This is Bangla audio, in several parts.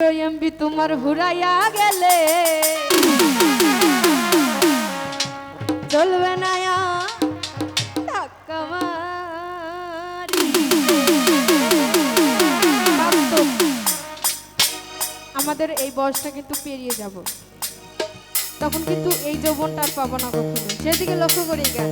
এমবি তোমার হুরাইয়া গেলে চলবে না। আমাদের এই বয়সটা কিন্তু পেরিয়ে যাব তখন কিন্তু এই যৌবনটা আর পাবো না কখনো সেদিকে লক্ষ্য করি গান!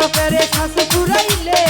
বাপের শাশু ঘুরাইলে।